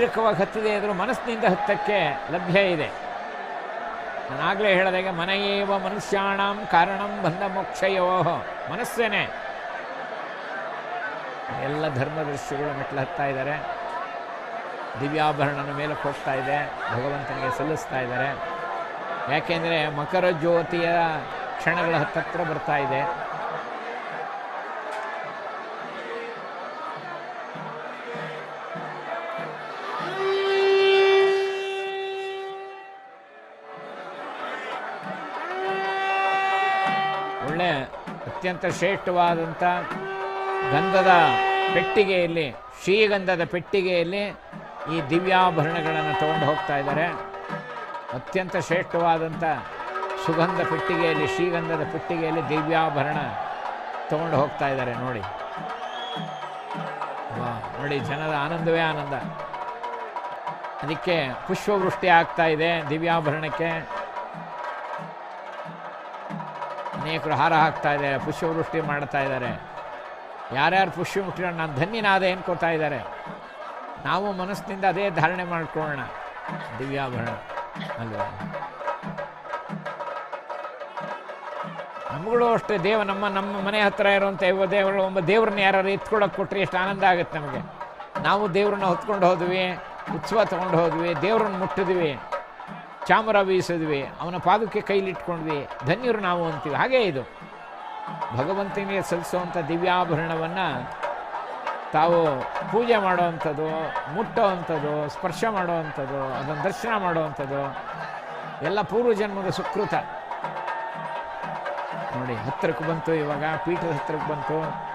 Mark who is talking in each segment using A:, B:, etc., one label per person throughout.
A: ಶಾರೀರಿಕವಾಗಿ ಹತ್ತದೇ ಇದ್ರೂ ಮನಸ್ಸಿನಿಂದ ಹತ್ತಕ್ಕೆ ಲಭ್ಯ ಇದೆ. ನಾನಾಗಲೇ ಹೇಳಿದಾಗೆ ಮನೆಯೇವ ಮನುಷ್ಯಾಣಂ ಕಾರಣಂ ಬಂದ ಮೋಕ್ಷಯೋ ಮನಸ್ಸೇನೆ. ಎಲ್ಲ ಧರ್ಮದರ್ಶಿಗಳು ಮೆಟ್ಲು ಹತ್ತಾ ಇದ್ದಾರೆ. ದಿವ್ಯಾಭರಣನ ಮೇಲೆ ಹೋಗ್ತಾ ಇದೆ. ಭಗವಂತನಿಗೆ ಸಲ್ಲಿಸ್ತಾ ಇದ್ದಾರೆ. ಯಾಕೆಂದರೆ ಮಕರ ಜ್ಯೋತಿಯ ಕ್ಷಣಗಳ ಹತ್ತತ್ರ ಬರ್ತಾ ಇದೆ. ಒಳ್ಳೆ ಅತ್ಯಂತ ಶ್ರೇಷ್ಠವಾದಂಥ ಗಂಧದ ಪೆಟ್ಟಿಗೆಯಲ್ಲಿ, ಶ್ರೀಗಂಧದ ಪೆಟ್ಟಿಗೆಯಲ್ಲಿ ಈ ದಿವ್ಯಾಭರಣಗಳನ್ನು ತಗೊಂಡು ಹೋಗ್ತಾ ಇದ್ದಾರೆ. ಅತ್ಯಂತ ಶ್ರೇಷ್ಠವಾದಂಥ ಸುಗಂಧ ಪೆಟ್ಟಿಗೆಯಲ್ಲಿ, ಶ್ರೀಗಂಧದ ಪೆಟ್ಟಿಗೆಯಲ್ಲಿ ದಿವ್ಯಾಭರಣ ತಗೊಂಡು ಹೋಗ್ತಾ ಇದ್ದಾರೆ ನೋಡಿ. ನೋಡಿ ಜನದ ಆನಂದವೇ ಆನಂದ. ಅದಕ್ಕೆ ಪುಷ್ಪವೃಷ್ಟಿ ಆಗ್ತಾ ಇದೆ ದಿವ್ಯಾಭರಣಕ್ಕೆ. ಅನೇಕರು ಹಾರ ಹಾಕ್ತಾ ಇದ್ದಾರೆ, ಪುಷ್ಪವೃಷ್ಟಿ ಮಾಡ್ತಾ ಇದ್ದಾರೆ. ಯಾರ್ಯಾರು ಪುಷ್ಪ ಮುಟ್ಟಿರೋ ನಾನು ಧನ್ಯನಾದೆ ಅನ್ಕೋತಾ ಇದ್ದಾರೆ. ನಾವು ಮನಸ್ಸಿನಿಂದ ಅದೇ ಧಾರಣೆ ಮಾಡ್ಕೊಳ್ಳೋಣ. ದಿವ್ಯಾಭರಣ. ಅಲ್ವಾ? ನಮಗಳು ಅಷ್ಟೇ, ದೇವ ನಮ್ಮ ನಮ್ಮ ಮನೆ ಹತ್ರ ಇರುವಂಥ ಇವ ದೇವರು, ಒಬ್ಬ ದೇವ್ರನ್ನ ಯಾರು ಎತ್ಕೊಳ್ಳೋಕೆ ಕೊಟ್ಟರೆ ಎಷ್ಟು ಆನಂದ ಆಗುತ್ತೆ ನಮಗೆ. ನಾವು ದೇವ್ರನ್ನ ಹೊತ್ಕೊಂಡು ಹೋದ್ವಿ, ಉತ್ಸವ ತೊಗೊಂಡು ಹೋದ್ವಿ, ದೇವ್ರನ್ನ ಮುಟ್ಟಿದ್ವಿ. ಚಾಮರ ಬೀಸಿದ್ವಿ, ಅವನ ಪಾದಕ್ಕೆ ಕೈಲಿಟ್ಕೊಂಡ್ವಿ, ಧನ್ಯರು ನಾವು ಅಂತೀವಿ. ಹಾಗೇ ಇದು. ಭಗವಂತನಿಗೆ ಸಲ್ಲಿಸುವಂಥ ದಿವ್ಯಾಭರಣವನ್ನು ತಾವು ಪೂಜೆ ಮಾಡುವಂಥದ್ದು, ಮುಟ್ಟುವಂಥದ್ದು, ಸ್ಪರ್ಶ ಮಾಡುವಂಥದ್ದು, ಅದನ್ನು ದರ್ಶನ ಮಾಡುವಂಥದ್ದು, ಎಲ್ಲ ಪೂರ್ವಜನ್ಮದ ಸುಕೃತ. ನೋಡಿ, ಹತ್ತಿರಕ್ಕೆ ಬಂತು ಇವಾಗ, ಪೀಠದ ಹತ್ತಿರಕ್ಕೆ ಬಂತು.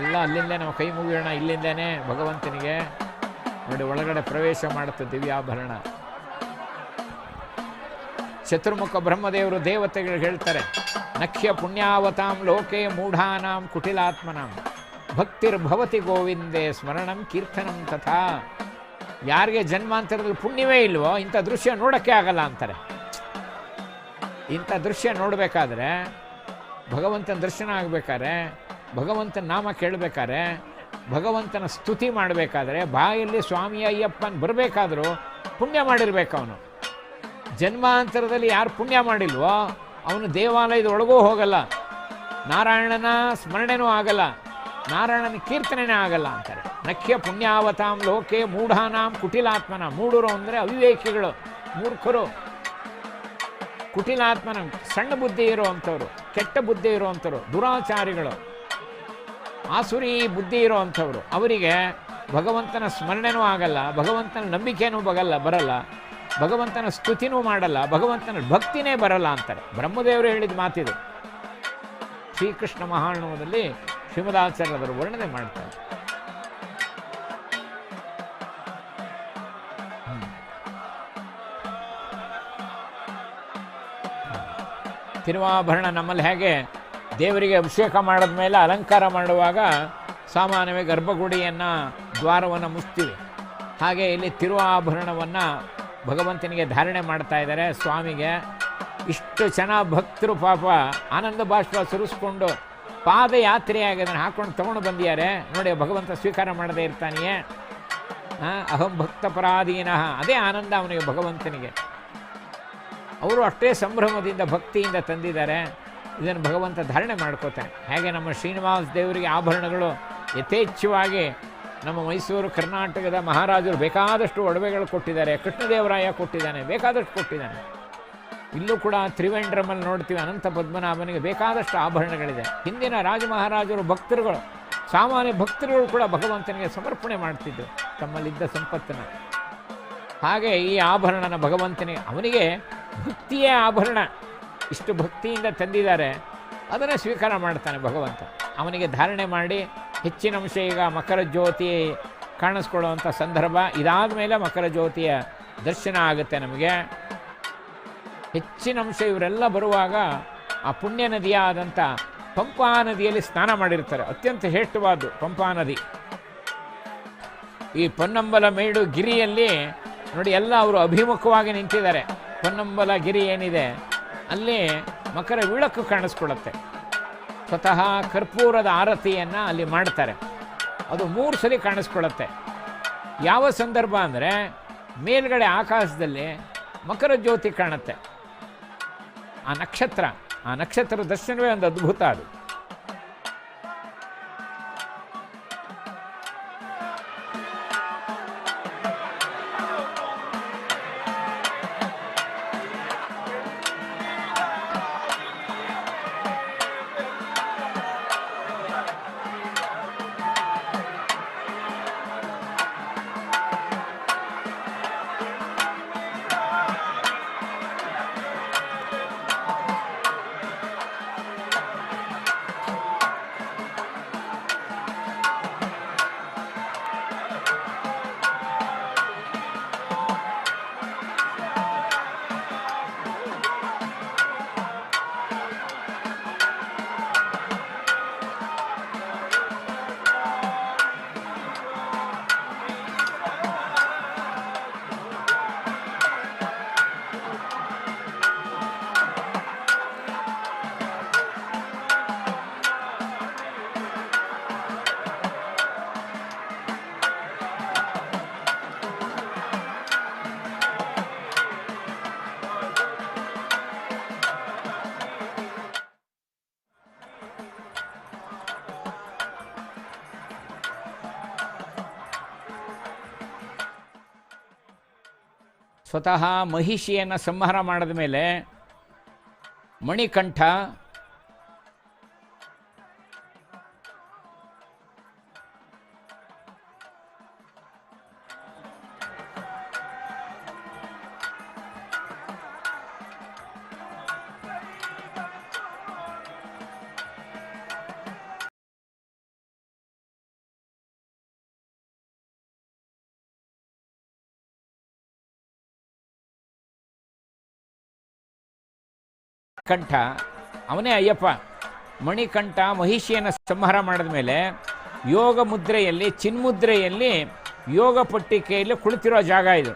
A: ಎಲ್ಲ ಅಲ್ಲಿಂದ ನಾವು ಕೈ ಮುಗಿಯೋಣ ಇಲ್ಲಿಂದನೇ ಭಗವಂತನಿಗೆ ನೋಡಿ ಒಳಗಡೆ ಪ್ರವೇಶ ಮಾಡುತ್ತೆ ದಿವ್ಯಾಭರಣ. ಚತುರ್ಮುಖ ಬ್ರಹ್ಮದೇವರು ದೇವತೆಗಳು ಹೇಳ್ತಾರೆ, ನಖ್ಯ ಪುಣ್ಯಾವತಾಂ ಲೋಕೆ ಮೂಢಾನಾಂ ಕುಟಿಲಾತ್ಮನಾಂ ಭಕ್ತಿರ್ಭವತಿ ಗೋವಿಂದೇ ಸ್ಮರಣಂ ಕೀರ್ತನಂ ತಥಾ. ಯಾರಿಗೆ ಜನ್ಮಾಂತರದಲ್ಲಿ ಪುಣ್ಯವೇ ಇಲ್ವೋ, ಇಂಥ ದೃಶ್ಯ ನೋಡೋಕ್ಕೆ ಆಗಲ್ಲ ಅಂತಾರೆ. ಇಂಥ ದೃಶ್ಯ ನೋಡಬೇಕಾದ್ರೆ ಭಗವಂತನ ದರ್ಶನ ಆಗಬೇಕಾದ್ರೆ ಭಗವಂತನ ನಾಮ ಕೇಳಬೇಕಾದ್ರೆ, ಭಗವಂತನ ಸ್ತುತಿ ಮಾಡಬೇಕಾದ್ರೆ, ಬಾಯಲ್ಲಿ ಸ್ವಾಮಿ ಅಯ್ಯಪ್ಪನ ಬರಬೇಕಾದ್ರೂ ಪುಣ್ಯ ಮಾಡಿರ್ಬೇಕು ಅವನು. ಜನ್ಮಾಂತರದಲ್ಲಿ ಯಾರು ಪುಣ್ಯ ಮಾಡಿಲ್ವೋ, ಅವನು ದೇವಾಲಯದ ಒಳಗೂ ಹೋಗಲ್ಲ. ನಾರಾಯಣನ ಸ್ಮರಣೆನೂ ಆಗಲ್ಲ. ನಾರಾಯಣನ ಕೀರ್ತನೆನೇ ಆಗಲ್ಲ ಅಂತಾರೆ. ನಖ್ಯ ಪುಣ್ಯಾವತಾಂ ಲೋಕೆ ಮೂಢಾನಾಂ ಕುಟಿಲಾತ್ಮನ. ಮೂಢರು ಅಂದರೆ ಅವಿವೇಕಿಗಳು, ಮೂರ್ಖರು. ಕುಟಿಲಾತ್ಮನ ಸಣ್ಣ ಬುದ್ಧಿ ಇರುವಂಥವ್ರು, ಕೆಟ್ಟ ಬುದ್ಧಿ ಇರುವಂಥವ್ರು, ದುರಾಚಾರಿಗಳು. ಆಸುರಿ ಬುದ್ಧಿ ಇರುವಂಥವ್ರು ಅವರಿಗೆ ಭಗವಂತನ ಸ್ಮರಣೆನೂ ಆಗಲ್ಲ, ಭಗವಂತನ ನಂಬಿಕೆನೂ ಬಗಲ್ಲ, ಬರಲ್ಲ. ಭಗವಂತನ ಸ್ತುತಿನೂ ಮಾಡಲ್ಲ, ಭಗವಂತನ ಭಕ್ತಿನೇ ಬರಲ್ಲ ಅಂತಾರೆ. ಬ್ರಹ್ಮದೇವರು ಹೇಳಿದ ಮಾತಿದು. ಶ್ರೀಕೃಷ್ಣ ಮಹಾಣುವದಲ್ಲಿ ಶ್ರೀಮದಾಚಾರ್ಯರು ವರ್ಣನೆ ಮಾಡ್ತಾರೆ. ತಿರುವಾಭರಣ ನಮ್ಮಲ್ಲಿ ಹೇಗೆ ದೇವರಿಗೆ ಅಭಿಷೇಕ ಮಾಡಿದ ಮೇಲೆ ಅಲಂಕಾರ ಮಾಡುವಾಗ ಸಾಮಾನ್ಯವೇ ಗರ್ಭಗುಡಿಯನ್ನು ದ್ವಾರವನ್ನು ಮುಚ್ತೀವಿ. ಹಾಗೆ ಇಲ್ಲಿ ತಿರುವಾಭರಣವನ್ನು ಭಗವಂತನಿಗೆ ಧಾರಣೆ ಮಾಡ್ತಾ ಇದ್ದಾರೆ ಸ್ವಾಮಿಗೆ. ಇಷ್ಟು ಜನ ಭಕ್ತರು ಪಾಪ ಆನಂದ ಬಾಷ್ಪ ಸುರಿಸ್ಕೊಂಡು ಪಾದಯಾತ್ರೆಯಾಗಿ ಅದನ್ನು ಹಾಕೊಂಡು ತಗೊಂಡು ಬಂದಿದ್ದಾರೆ. ನೋಡಿ, ಭಗವಂತ ಸ್ವೀಕಾರ ಮಾಡದೇ ಇರ್ತಾನೆಯೇ? ಅಹಂ ಭಕ್ತ ಪರಾಧೀನಃ ಅದೇ ಆನಂದ ಅವನಿಗೆ ಭಗವಂತನಿಗೆ. ಅವರು ಅಷ್ಟೇ ಸಂಭ್ರಮದಿಂದ ಭಕ್ತಿಯಿಂದ ತಂದಿದ್ದಾರೆ. ಇದನ್ನು ಭಗವಂತ ಧಾರಣೆ ಮಾಡ್ಕೋತಾನೆ. ಹಾಗೆ ನಮ್ಮ ಶ್ರೀನಿವಾಸ ದೇವರಿಗೆ ಆಭರಣಗಳು ಯಥೇಚ್ಛವಾಗಿ ನಮ್ಮ ಮೈಸೂರು, ಕರ್ನಾಟಕದ ಮಹಾರಾಜರು ಬೇಕಾದಷ್ಟು ಒಡವೆಗಳು ಕೊಟ್ಟಿದ್ದಾರೆ, ಕೃಷ್ಣದೇವರಾಯ ಕೊಟ್ಟಿದ್ದಾನೆ, ಬೇಕಾದಷ್ಟು ಕೊಟ್ಟಿದ್ದಾನೆ. ಇಲ್ಲೂ ಕೂಡ ತ್ರಿವೇಂದ್ರಮಲ್ಲಿ ನೋಡ್ತೀವಿ, ಅನಂತ ಪದ್ಮನಾಭನಿಗೆ ಬೇಕಾದಷ್ಟು ಆಭರಣಗಳಿದೆ. ಹಿಂದಿನ ರಾಜ ಮಹಾರಾಜರು ಭಕ್ತರುಗಳು, ಸಾಮಾನ್ಯ ಭಕ್ತರುಗಳು ಕೂಡ ಭಗವಂತನಿಗೆ ಸಮರ್ಪಣೆ ಮಾಡ್ತಿದ್ದರು ತಮ್ಮಲ್ಲಿದ್ದ ಸಂಪತ್ತನ್ನು. ಹಾಗೆ ಈ ಆಭರಣನ ಭಗವಂತನಿಗೆ, ಅವನಿಗೆ ಭಕ್ತಿಯೇ ಆಭರಣ. ಇಷ್ಟು ಭಕ್ತಿಯಿಂದ ತಂದಿದ್ದಾರೆ. ಅದನ್ನು ಸ್ವೀಕಾರ ಮಾಡ್ತಾನೆ ಭಗವಂತ. ಅವನಿಗೆ ಧಾರಣೆ ಮಾಡಿ ಹೆಚ್ಚಿನ ಅಂಶ ಈಗ ಮಕರ ಜ್ಯೋತಿ ಕಾಣಿಸ್ಕೊಳ್ಳುವಂಥ ಸಂದರ್ಭ ಇದಾದ ಮೇಲೆ ಮಕರ ಜ್ಯೋತಿಯ ದರ್ಶನ ಆಗುತ್ತೆ ನಮಗೆ. ಹೆಚ್ಚಿನ ಅಂಶ ಇವರೆಲ್ಲ ಬರುವಾಗ ಆ ಪುಣ್ಯ ನದಿಯಾದಂಥ ಪಂಪಾ ನದಿಯಲ್ಲಿ ಸ್ನಾನ ಮಾಡಿರ್ತಾರೆ. ಅತ್ಯಂತ ಶ್ರೇಷ್ಠವಾದ್ದು ಪಂಪಾ ನದಿ. ಈ ಪೊನ್ನಂಬಲ ಮೇಡು ಗಿರಿಯಲ್ಲಿ ನೋಡಿ ಎಲ್ಲ ಅವರು ಅಭಿಮುಖವಾಗಿ ನಿಂತಿದ್ದಾರೆ. ಪೊನ್ನಂಬಲ ಗಿರಿ ಏನಿದೆ? ಅಲ್ಲಿ ಮಕರ ವಿಳಕು ಕಾಣಿಸ್ಕೊಳ್ಳುತ್ತೆ. ಸ್ವತಃ ಕರ್ಪೂರದ ಆರತಿಯನ್ನು ಅಲ್ಲಿ ಮಾಡ್ತಾರೆ. ಅದು ಮೂರು ಸಲ ಕಾಣಿಸ್ಕೊಳ್ಳುತ್ತೆ. ಯಾವ ಸಂದರ್ಭ ಅಂದರೆ ಮೇಲ್ಗಡೆ ಆಕಾಶದಲ್ಲಿ ಮಕರ ಜ್ಯೋತಿ ಕಾಣುತ್ತೆ. ಆ ನಕ್ಷತ್ರ ಆ ನಕ್ಷತ್ರ ದರ್ಶನವೇ ಒಂದು ಅದ್ಭುತ ಅದು. ಸ್ವತಃ ಮಹಿಷಿಯನ್ನು ಸಂಹಾರ ಮಾಡಿದ ಮೇಲೆ ಮಣಿಕಂಠ ಕಂಠ, ಅವನೇ ಅಯ್ಯಪ್ಪ. ಮಣಿಕಂಠ ಮಹಿಷಿಯನ್ನು ಸಂಹಾರ ಮಾಡಿದ ಮೇಲೆ ಯೋಗ ಮುದ್ರೆಯಲ್ಲಿ, ಚಿನ್ಮುದ್ರೆಯಲ್ಲಿ ಯೋಗ ಪಟ್ಟಿಕೆಯಲ್ಲಿ ಕುಳಿತಿರೋ ಜಾಗ ಇದು.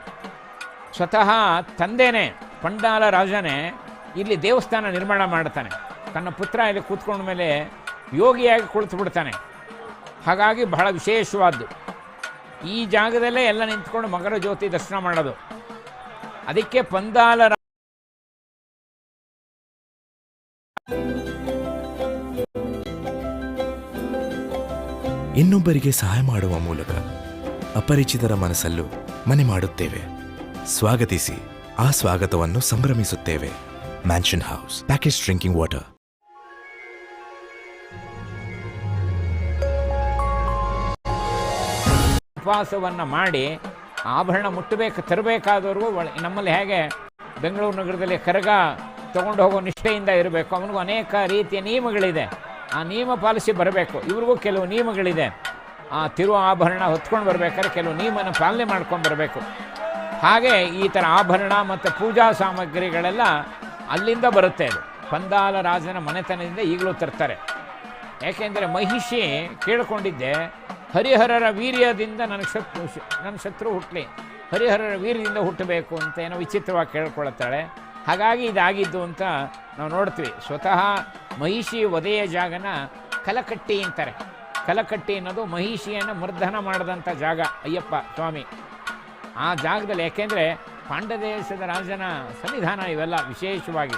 A: ಸ್ವತಃ ತಂದೆನೇ, ಪಂಡಾಲ ರಾಜನೇ ಇಲ್ಲಿ ದೇವಸ್ಥಾನ ನಿರ್ಮಾಣ ಮಾಡ್ತಾನೆ ತನ್ನ ಪುತ್ರ ಇಲ್ಲಿ ಕೂತ್ಕೊಂಡ ಮೇಲೆ ಯೋಗಿಯಾಗಿ ಕುಳಿತು ಬಿಡ್ತಾನೆ. ಹಾಗಾಗಿ ಬಹಳ ವಿಶೇಷವಾದ್ದು. ಈ ಜಾಗದಲ್ಲೇ ಎಲ್ಲ ನಿಂತ್ಕೊಂಡು ಮಗರ ಜ್ಯೋತಿ ದರ್ಶನ ಮಾಡೋದು. ಅದಕ್ಕೆ ಪಂದಾಲ
B: ಇನ್ನೊಬ್ಬರಿಗೆ ಸಹಾಯ ಮಾಡುವ ಮೂಲಕ ಅಪರಿಚಿತರ ಮನಸ್ಸಲ್ಲೂ ಮನೆ ಮಾಡುತ್ತೇವೆ. ಸ್ವಾಗತಿಸಿ. ಆ ಸ್ವಾಗತವನ್ನು ಸಂಭ್ರಮಿಸುತ್ತೇವೆ. Mansion house package drinking water
A: ಉಪವಾಸವನ್ನು ಮಾಡಿ ಆಭರಣ ಮುಟ್ಟಬೇಕು ತರಬೇಕಾದವ್ರಿಗೂ ನಮ್ಮಲ್ಲಿ ಹೇಗೆ? ಬೆಂಗಳೂರು ನಗರದಲ್ಲಿ ಕರಗ ತಗೊಂಡು ಹೋಗೋ ನಿಷ್ಠೆಯಿಂದ ಇರಬೇಕು. ಅವನಿಗೂ ಅನೇಕ ರೀತಿಯ ನಿಯಮಗಳಿದೆ. ಆ ನಿಯಮ ಪಾಲಿಸಿ ಬರಬೇಕು. ಇವ್ರಿಗೂ ಕೆಲವು ನಿಯಮಗಳಿದೆ. ಆ ತಿರು ಆಭರಣ ಹೊತ್ಕೊಂಡು ಬರಬೇಕಾದ್ರೆ ಕೆಲವು ನಿಯಮನ ಪಾಲನೆ ಮಾಡ್ಕೊಂಡು ಬರಬೇಕು. ಹಾಗೆ ಈ ಥರ ಆಭರಣ ಮತ್ತು ಪೂಜಾ ಸಾಮಗ್ರಿಗಳೆಲ್ಲ ಅಲ್ಲಿಂದ ಬರುತ್ತೆ ಅದು. ಪಂದಾಲ ರಾಜನ ಮನೆತನದಿಂದ ಈಗಲೂ ತರ್ತಾರೆ. ಯಾಕೆಂದರೆ ಮಹಿಷಿ ಕೇಳಿಕೊಂಡಿದ್ದೆ, ಹರಿಹರರ ವೀರ್ಯದಿಂದ ನನಗೆ ಶತ್ರು ನನ್ನ ಶತ್ರು ಹುಟ್ಟಲಿ ಹರಿಹರರ ವೀರ್ಯದಿಂದ ಹುಟ್ಟಬೇಕು ಅಂತ ಏನೋ ವಿಚಿತ್ರವಾಗಿ ಕೇಳ್ಕೊಳ್ತಾಳೆ. ಹಾಗಾಗಿ ಇದಾಗಿದ್ದು ಅಂತ ನಾವು ನೋಡ್ತೀವಿ. ಸ್ವತಃ ಮಹಿಷಿ ಒದೆಯ ಜಾಗನ ಕಲಕಟ್ಟಿ ಅಂತಾರೆ. ಕಲಕಟ್ಟಿ ಅನ್ನೋದು ಮಹಿಷಿಯನ್ನು ಮರ್ದನ ಮಾಡಿದಂಥ ಜಾಗ, ಅಯ್ಯಪ್ಪ ಸ್ವಾಮಿ. ಆ ಜಾಗದಲ್ಲಿ ಯಾಕೆಂದರೆ ಪಾಂಡದೇಶದ ರಾಜನ ಸನ್ನಿಧಾನ ಇವೆಲ್ಲ ವಿಶೇಷವಾಗಿ.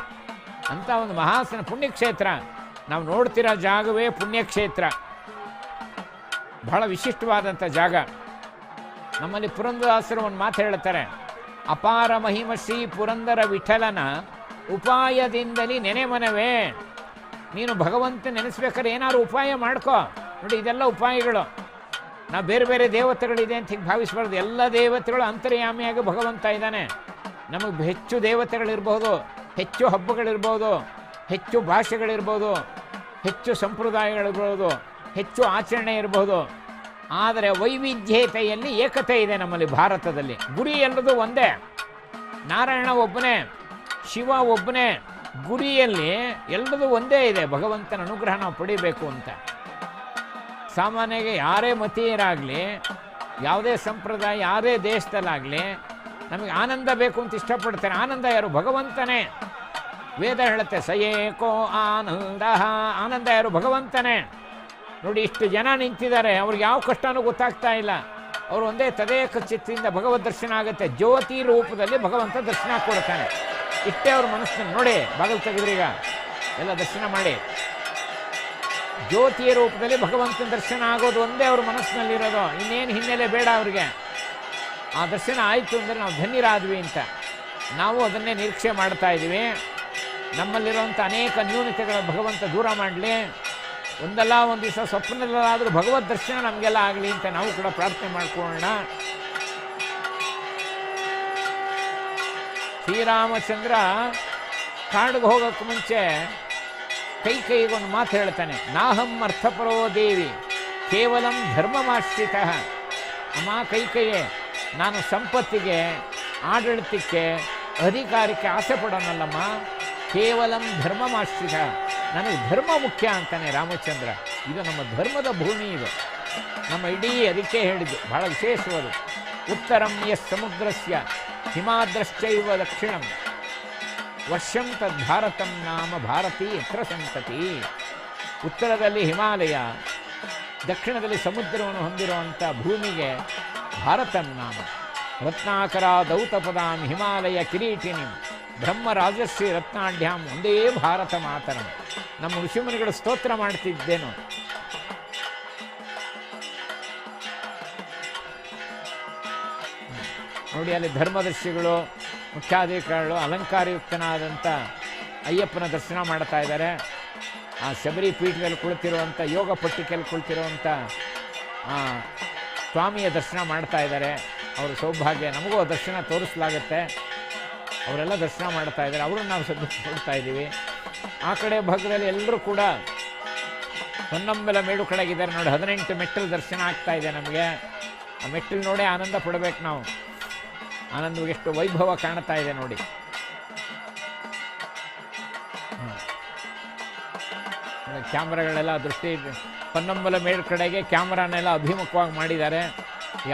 A: ಅಂಥ ಒಂದು ಮಹಾಸನ ಪುಣ್ಯಕ್ಷೇತ್ರ. ನಾವು ನೋಡ್ತಿರೋ ಜಾಗವೇ ಪುಣ್ಯಕ್ಷೇತ್ರ. ಬಹಳ ವಿಶಿಷ್ಟವಾದಂಥ ಜಾಗ. ನಮ್ಮಲ್ಲಿ ಪುರಂದದಾಸರು ಒಂದು ಮಾತು ಹೇಳ್ತಾರೆ. ಅಪಾರ ಮಹಿಮ ಶ್ರೀ ಪುರಂದರ ವಿಠಲನ ಉಪಾಯದಿಂದಲೇ ನೆನೆಮನವೇ. ನೀನು ಭಗವಂತ ನೆನೆಸ್ಬೇಕಾದ್ರೆ ಏನಾದ್ರು ಉಪಾಯ ಮಾಡ್ಕೋ. ನೋಡಿ, ಇದೆಲ್ಲ ಉಪಾಯಗಳು. ನಾವು ಬೇರೆ ಬೇರೆ ದೇವತೆಗಳಿದೆ ಅಂತ ಹೀಗೆ ಭಾವಿಸ್ಬಾರ್ದು. ಎಲ್ಲ ದೇವತೆಗಳು ಅಂತರ್ಯಾಮಿಯಾಗಿ ಭಗವಂತ ಇದ್ದಾನೆ. ನಮಗೆ ಹೆಚ್ಚು ದೇವತೆಗಳಿರ್ಬೋದು, ಹೆಚ್ಚು ಹಬ್ಬಗಳಿರ್ಬೋದು, ಹೆಚ್ಚು ಭಾಷೆಗಳಿರ್ಬೋದು, ಹೆಚ್ಚು ಸಂಪ್ರದಾಯಗಳಿರ್ಬೋದು, ಹೆಚ್ಚು ಆಚರಣೆ ಇರಬಹುದು ಆದರೆ ವೈವಿಧ್ಯತೆಯಲ್ಲಿ ಏಕತೆ ಇದೆ ನಮ್ಮಲ್ಲಿ ಭಾರತದಲ್ಲಿ. ಗುರಿ ಎಲ್ಲದು ಒಂದೇ. ನಾರಾಯಣ ಒಬ್ಬನೇ, ಶಿವ ಒಬ್ಬನೇ ಗುರಿಯಲ್ಲಿ ಎಲ್ಲದೂ ಒಂದೇ ಇದೆ. ಭಗವಂತನ ಅನುಗ್ರಹ ನಾವು ಪಡಿಬೇಕು ಅಂತ. ಸಾಮಾನ್ಯವಾಗಿ ಯಾರೇ ಮತೀಯರಾಗಲಿ, ಯಾವುದೇ ಸಂಪ್ರದಾಯ, ಯಾರೇ ದೇಶದಲ್ಲಾಗಲಿ, ನಮಗೆ ಆನಂದ ಬೇಕು ಅಂತ ಇಷ್ಟಪಡ್ತಾರೆ. ಆನಂದ ಯಾರು? ಭಗವಂತನೇ. ವೇದ ಹೇಳುತ್ತೆ, ಸಯೇಕೋ ಆನಂದ. ಆನಂದ ಯಾರು? ಭಗವಂತನೇ. ನೋಡಿ, ಇಷ್ಟು ಜನ ನಿಂತಿದ್ದಾರೆ. ಅವ್ರಿಗೆ ಯಾವ ಕಷ್ಟನೂ ಗೊತ್ತಾಗ್ತಾ ಇಲ್ಲ. ಅವರು ಒಂದೇ ತದೇಕ ಚಿತ್ತಿಂದ ಭಗವದ್ ದರ್ಶನ ಆಗುತ್ತೆ. ಜ್ಯೋತಿ ರೂಪದಲ್ಲಿ ಭಗವಂತ ದರ್ಶನ ಕೊಡ್ತಾನೆ. ಇಷ್ಟೇ ಅವ್ರ ಮನಸ್ಸನ್ನು ನೋಡಿ, ಬಾಗಿಲು ತೆಗೆದ್ರೀಗ ಎಲ್ಲ ದರ್ಶನ ಮಾಡಿ. ಜ್ಯೋತಿಯ ರೂಪದಲ್ಲಿ ಭಗವಂತನ ದರ್ಶನ ಆಗೋದು ಒಂದೇ ಅವ್ರ ಮನಸ್ಸಿನಲ್ಲಿರೋದು. ಇನ್ನೇನು ಹಿನ್ನೆಲೆ ಬೇಡ ಅವ್ರಿಗೆ. ಆ ದರ್ಶನ ಆಯಿತು ಅಂದರೆ ನಾವು ಧನ್ಯರಾದ್ವಿ ಅಂತ. ನಾವು ಅದನ್ನೇ ನಿರೀಕ್ಷೆ ಮಾಡ್ತಾ ಇದ್ದೀವಿ ನಮ್ಮಲ್ಲಿರುವಂಥ ಅನೇಕ ನ್ಯೂನತೆಗಳ ಭಗವಂತ ದೂರ ಮಾಡಲಿ. ಒಂದಲ್ಲ, ಒಂದು ದಿವಸ ಸ್ವಪ್ನದಲ್ಲಾದರೂ ಭಗವದ್ ದರ್ಶನ ನಮಗೆಲ್ಲ ಆಗಲಿ ಅಂತ ನಾವು ಕೂಡ ಪ್ರಾರ್ಥನೆ ಮಾಡ್ಕೊಳ್ಳೋಣ. ಶ್ರೀರಾಮಚಂದ್ರ ಕಾಡಿಗೆ ಹೋಗೋಕ್ಕೆ ಮುಂಚೆ ಕೈ ಕೈಗೊಂದು ಮಾತು ಹೇಳ್ತಾನೆ, ನಾಹಂ ಅರ್ಥಪರೋ ದೇವಿ, ಕೇವಲಂ ಧರ್ಮಮಾಶ್ರಿತ. ಅಮ್ಮ ಕೈ ಕೈಯೇ, ನಾನು ಸಂಪತ್ತಿಗೆ, ಆಡಳಿತಕ್ಕೆ, ಅಧಿಕಾರಕ್ಕೆ ಆಸೆ ಪಡೋನಲ್ಲಮ್ಮ, ಕೇವಲಂ ಧರ್ಮಮಾಶ್ರಿತ. ನನಗೆ ಧರ್ಮ ಮುಖ್ಯ ಅಂತಾನೆ ರಾಮಚಂದ್ರ. ಇದು ನಮ್ಮ ಧರ್ಮದ ಭೂಮಿ ಇದು. ನಮ್ಮ ಇಡೀ ಅದಕ್ಕೆ ಹೇಳಿದ್ದು. ಬಹಳ ವಿಶೇಷವಾದ. ಉತ್ತರಂ ಯಸ್ ಸಮುದ್ರಸ್ಯ, ಹಿಮಾದ್ರಶ್ಚೈವ ದಕ್ಷಿಣಂ. ವರ್ಷಂ ತದ್ಭಾರತಂ ನಾಮ ಭಾರತೀ ಯತ್ರ ಸಂತತಿ. ಉತ್ತರದಲ್ಲಿ ಹಿಮಾಲಯ, ದಕ್ಷಿಣದಲ್ಲಿ ಸಮುದ್ರವನ್ನು ಹೊಂದಿರುವಂಥ ಭೂಮಿಗೆ ಭಾರತಂ ನಾಮ. ರತ್ನಾಕರ ದೌತಪದಾಂ ಹಿಮಾಲಯ ಕಿರೀಟಿನಿಂ. ಬ್ರಹ್ಮರಾಜಶ್ರೀ ರತ್ನಾಢ್ಯಾಂ ಒಂದೇ ಭಾರತ ಮಾತರಂ. ನಮ್ಮ ಋಷಿಮುನಿಗಳು ಸ್ತೋತ್ರ ಮಾಡ್ತಿದ್ದೇನು. ನೋಡಿ, ಅಲ್ಲಿ ಧರ್ಮದರ್ಶಿಗಳು, ಮುಖ್ಯಾಧಿಕಾರಿಗಳು ಅಲಂಕಾರಯುಕ್ತನಾದಂಥ ಅಯ್ಯಪ್ಪನ ದರ್ಶನ ಮಾಡ್ತಾ ಇದ್ದಾರೆ. ಆ ಶಬರಿ ಪೀಠದಲ್ಲಿ ಕುಳಿತಿರುವಂಥ ಯೋಗ ಪಟ್ಟಿಕೆಯಲ್ಲಿ ಕುಳಿತಿರುವಂಥ ಆ ಸ್ವಾಮಿಯ ದರ್ಶನ ಮಾಡ್ತಾ ಇದ್ದಾರೆ. ಅವರ ಸೌಭಾಗ್ಯ, ನಮಗೂ ದರ್ಶನ ತೋರಿಸಲಾಗುತ್ತೆ. ಅವರೆಲ್ಲ ದರ್ಶನ ಮಾಡ್ತಾ ಇದ್ದಾರೆ. ಅವ್ರನ್ನ ನಾವು ಸದ್ಯ ನೋಡ್ತಾ ಇದ್ದೀವಿ. ಆ ಕಡೆ ಭಾಗದಲ್ಲಿ ಎಲ್ಲರೂ ಕೂಡ ಹೊನ್ನಂಬಲ ಮೇಡು ಕಡೆಗಿದ್ದಾರೆ ನೋಡಿ. ಹದಿನೆಂಟು ಮೆಟ್ಟಲು ದರ್ಶನ ಆಗ್ತಾ ಇದೆ ನಮಗೆ. ಆ ಮೆಟ್ಟಲು ನೋಡೇ ಆನಂದ ಪಡಬೇಕು ನಾವು. ಆನಂದವಾಗಿ ಎಷ್ಟು ವೈಭವ ಕಾಣ್ತಾ ಇದೆ ನೋಡಿ. ಕ್ಯಾಮ್ರಾಗಳೆಲ್ಲ ದೃಷ್ಟಿ ಪನ್ನಂಬಲ ಮೇಲ್ ಕಡೆಗೆ ಕ್ಯಾಮ್ರಾನೆಲ್ಲ ಅಭಿಮುಖವಾಗಿ ಮಾಡಿದ್ದಾರೆ.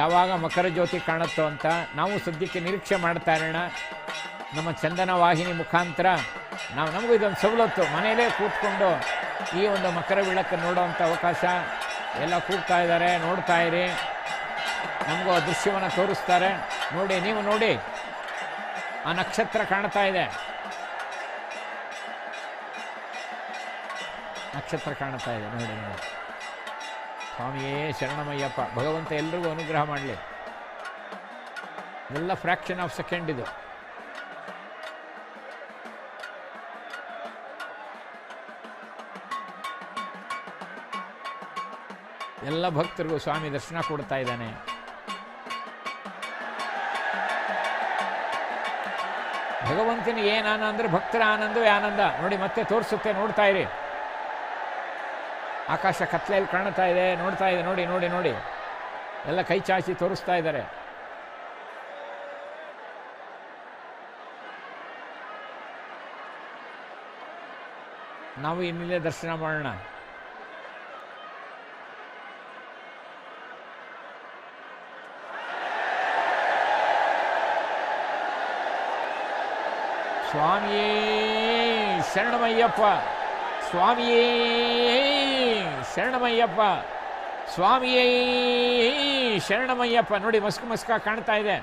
A: ಯಾವಾಗ ಮಕರ ಜ್ಯೋತಿ ಕಾಣುತ್ತೋ ಅಂತ ನಾವು ಸದ್ಯಕ್ಕೆ ನಿರೀಕ್ಷೆ ಮಾಡ್ತಾ ಇರೋಣ. ನಮ್ಮ ಚಂದನ ವಾಹಿನಿ ಮುಖಾಂತರ ನಾವು ನಮಗೂ ಇದೊಂದು ಸವಲತ್ತು. ಮನೆಯಲ್ಲೇ ಕೂತ್ಕೊಂಡು ಈ ಒಂದು ಮಕರ ಬಿಳಕ್ಕೆ ನೋಡೋವಂಥ ಅವಕಾಶ ಎಲ್ಲ ಕೂಗ್ತಾ ಇದ್ದಾರೆ, ನೋಡ್ತಾ ಇರಿ. ನಮಗೂ ಆ ದೃಶ್ಯವನ್ನು ತೋರಿಸ್ತಾರೆ. ನೋಡಿ, ನೀವು ನೋಡಿ. ಆ ನಕ್ಷತ್ರ ಕಾಣ್ತಾ ಇದೆ. ನಕ್ಷತ್ರ ಕಾಣ್ತಾ ಇದೆ, ನೋಡಿ ನೋಡಿ. ಸ್ವಾಮಿಯೇ ಶರಣಮಯ್ಯಪ್ಪ, ಭಗವಂತ ಎಲ್ರಿಗೂ ಅನುಗ್ರಹ ಮಾಡಲಿ. ಎಲ್ಲ ಫ್ರ್ಯಾಕ್ಷನ್ ಆಫ್ ಸೆಕೆಂಡ್ ಇದು. ಎಲ್ಲ ಭಕ್ತರಿಗೂ ಸ್ವಾಮಿ ದರ್ಶನ ಕೊಡ್ತಾ ಇದ್ದಾನೆ. ಭಗವಂತನ ಏನು ಆನಂದ ಅಂದ್ರೆ ಭಕ್ತರ ಆನಂದವೇ ಆನಂದ. ನೋಡಿ, ಮತ್ತೆ ತೋರಿಸುತ್ತೆ, ನೋಡ್ತಾ ಇರಿ. ಆಕಾಶ ಕತ್ಲೆಯಲ್ಲಿ ಕಾಣ್ತಾ ಇದೆ, ನೋಡ್ತಾ ಇದೆ, ನೋಡಿ ನೋಡಿ ನೋಡಿ. ಎಲ್ಲ ಕೈ ಚಾಚಿ ತೋರಿಸ್ತಾ ಇದ್ದಾರೆ. ನಾವು ಇನ್ನಿಲ್ಲೇ ದರ್ಶನ ಮಾಡೋಣ. ಸ್ವಾಮಿಯೇ, ಶರಣಮಯ್ಯಪ್ಪ. ಸ್ವಾಮಿಯೇ ಶರಣಮಯ್ಯಪ್ಪ. ಸ್ವಾಮಿಯೇ, ಶರಣಮಯ್ಯಪ್ಪ. ನೋಡಿ, ಮಸ್ಕು ಮಸ್ಕ ಕಾಣ್ತಾ ಇದೆ.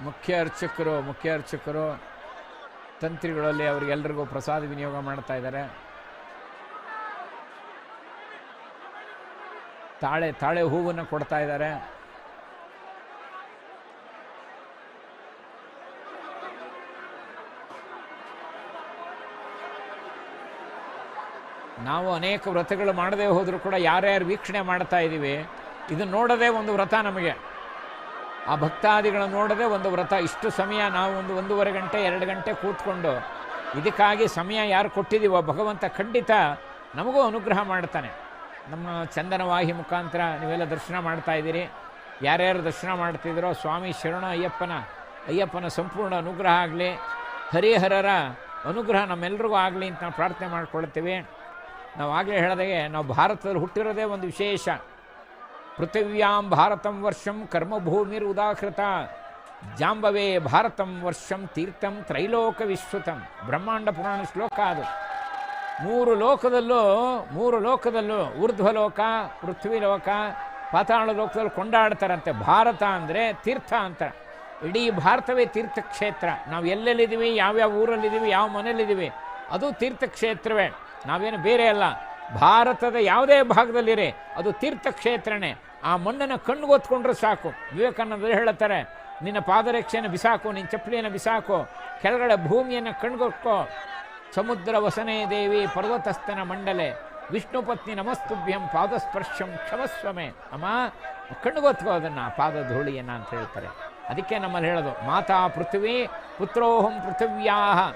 A: ಮುಖ್ಯ ಅರ್ಚಕರು ಮುಖ್ಯ ಅರ್ಚಕರು, ತಂತ್ರಿಗಳಲ್ಲಿ ಅವರಿಗೆಲ್ರಿಗೂ ಪ್ರಸಾದ ವಿನಿಯೋಗ ಮಾಡ್ತಾ ಇದ್ದಾರೆ. ತಾಳೆ ತಾಳೆ ಹೂವನ್ನು ಕೊಡ್ತಾ ಇದ್ದಾರೆ. ನಾವು ಅನೇಕ ವ್ರತಗಳು ಮಾಡದೇ ಹೋದರೂ ಕೂಡ ಯಾರ್ಯಾರು ವೀಕ್ಷಣೆ ಮಾಡ್ತಾ ಇದ್ದೀವಿ ಇದು ನೋಡೋದೇ ಒಂದು ವ್ರತ ನಮಗೆ. ಆ ಭಕ್ತಾದಿಗಳನ್ನು ನೋಡದೆ ಒಂದು ವ್ರತ. ಇಷ್ಟು ಸಮಯ ನಾವು ಒಂದು ಒಂದೂವರೆ ಗಂಟೆ, ಎರಡು ಗಂಟೆ ಕೂತ್ಕೊಂಡು ಇದಕ್ಕಾಗಿ ಸಮಯ ಯಾರು ಕೊಟ್ಟಿದ್ದೀವೋ ಭಗವಂತ ಖಂಡಿತ ನಮಗೂ ಅನುಗ್ರಹ ಮಾಡ್ತಾನೆ. ನಮ್ಮ ಚಂದನವಾಹಿ ಮುಖಾಂತರ ನೀವೆಲ್ಲ ದರ್ಶನ ಮಾಡ್ತಾ ಇದ್ದೀರಿ. ಯಾರ್ಯಾರು ದರ್ಶನ ಮಾಡ್ತಿದ್ದೀರೋ ಸ್ವಾಮಿ ಶರಣ ಅಯ್ಯಪ್ಪನ ಅಯ್ಯಪ್ಪನ ಸಂಪೂರ್ಣ ಅನುಗ್ರಹ ಆಗಲಿ, ಹರಿಹರರ ಅನುಗ್ರಹ ನಮ್ಮೆಲ್ರಿಗೂ ಆಗಲಿ ಅಂತ ನಾವು ಪ್ರಾರ್ಥನೆ ಮಾಡ್ಕೊಳ್ತೀವಿ. ನಾವು ಆಗಲೇ ಹೇಳಿದಾಗೆ ನಾವು ಭಾರತದಲ್ಲಿ ಹುಟ್ಟಿರೋದೇ ಒಂದು ವಿಶೇಷ. ಪೃಥಿವ್ಯಾಂ ಭಾರತಂ ವರ್ಷಂ ಕರ್ಮಭೂಮಿರ್ ಉದಾಹೃತ ಜಾಂಬವೇ ಭಾರತಂ ವರ್ಷಂ ತೀರ್ಥಂ ತ್ರೈಲೋಕ ವಿಶ್ವತಂ. ಬ್ರಹ್ಮಾಂಡ ಪುರಾಣ ಶ್ಲೋಕ ಅದು. ಮೂರು ಲೋಕದಲ್ಲೂ ಮೂರು ಲೋಕದಲ್ಲೂ ಊರ್ಧ್ವಲೋಕ ಪೃಥ್ವಿ ಲೋಕ, ಪಾತಾಳ ಲೋಕದಲ್ಲಿ ಕೊಂಡಾಡ್ತಾರಂತೆ. ಭಾರತ ಅಂದರೆ ತೀರ್ಥ ಅಂತ. ಇಡೀ ಭಾರತವೇ ತೀರ್ಥಕ್ಷೇತ್ರ. ನಾವು ಎಲ್ಲೆಲ್ಲಿದ್ದೀವಿ, ಯಾವ್ಯಾವ ಊರಲ್ಲಿದ್ದೀವಿ, ಯಾವ ಮನೇಲಿದ್ದೀವಿ ಅದು ತೀರ್ಥಕ್ಷೇತ್ರವೇ. ನಾವೇನು ಬೇರೆ ಅಲ್ಲ. ಭಾರತದ ಯಾವುದೇ ಭಾಗದಲ್ಲಿರಿ, ಅದು ತೀರ್ಥಕ್ಷೇತ್ರನೇ. ಆ ಮಣ್ಣನ್ನು ಕಣ್ಗೊತ್ಕೊಂಡ್ರೆ ಸಾಕು. ವಿವೇಕಾನಂದರು ಹೇಳುತ್ತಾರೆ, ನಿನ್ನ ಪಾದರಕ್ಷೆಯನ್ನು ಬಿಸಾಕು, ನಿನ್ನ ಚಪ್ಪಲಿಯನ್ನು ಬಿಸಾಕು, ಕೆಳಗಡೆ ಭೂಮಿಯನ್ನು ಕಣ್ಗೊತ್ಕೋ. ಸಮುದ್ರ ವಸನೇ ದೇವಿ ಪರ್ವತಸ್ಥನ ಮಂಡಲೆ, ವಿಷ್ಣು ಪತ್ನಿ ನಮಸ್ತುಭ್ಯಂ ಪಾದಸ್ಪರ್ಶಂ ಕ್ಷಮಸ್ವಮೆ. ಅಮ್ಮ ಕಣ್ಗೊತ್ಕೋ ಅದನ್ನು ಪಾದ ಧೂಳಿಯನ್ನು ಅಂತ ಹೇಳ್ತಾರೆ. ಅದಕ್ಕೆ ನಮ್ಮಲ್ಲಿ ಹೇಳೋದು, ಮಾತಾ ಪೃಥ್ವಿ ಪುತ್ರೋಹಂ ಪೃಥಿವ್ಯಾಹ.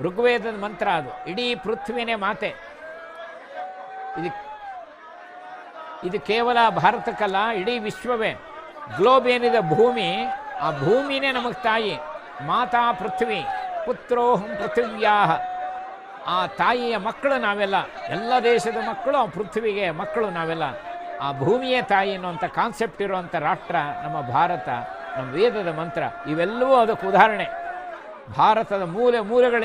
A: ಋಗ್ವೇದದ ಮಂತ್ರ ಅದು. ಇಡೀ ಪೃಥ್ವಿನೇ ಮಾತೆ. ಇದು ಇದು ಕೇವಲ ಭಾರತಕ್ಕಲ್ಲ ಇಡೀ ವಿಶ್ವವೇ. ಗ್ಲೋಬ್ ಏನಿದೆ, ಭೂಮಿ. ಆ ಭೂಮಿನೇ ನಮಗೆ ತಾಯಿ. ಮಾತಾ ಪೃಥ್ವಿ ಪುತ್ರೋಹಂ ಪೃಥಿವ್ಯಾ ಆ ತಾಯಿಯ ಮಕ್ಕಳು ನಾವೆಲ್ಲ, ಎಲ್ಲ ದೇಶದ ಮಕ್ಕಳು, ಆ ಪೃಥ್ವಿಗೆ ಮಕ್ಕಳು ನಾವೆಲ್ಲ. ಆ ಭೂಮಿಯೇ ತಾಯಿ ಅನ್ನುವಂಥ ಕಾನ್ಸೆಪ್ಟ್ ಇರುವಂಥ ರಾಷ್ಟ್ರ, ನಮ್ಮ ಭಾರತ, ನಮ್ಮ ವೇದದ ಮಂತ್ರ, ಇವೆಲ್ಲವೂ ಅದಕ್ಕೆ ಉದಾಹರಣೆ. ಭಾರತದ ಮೂಲೆ ಮೂಲೆಗಳ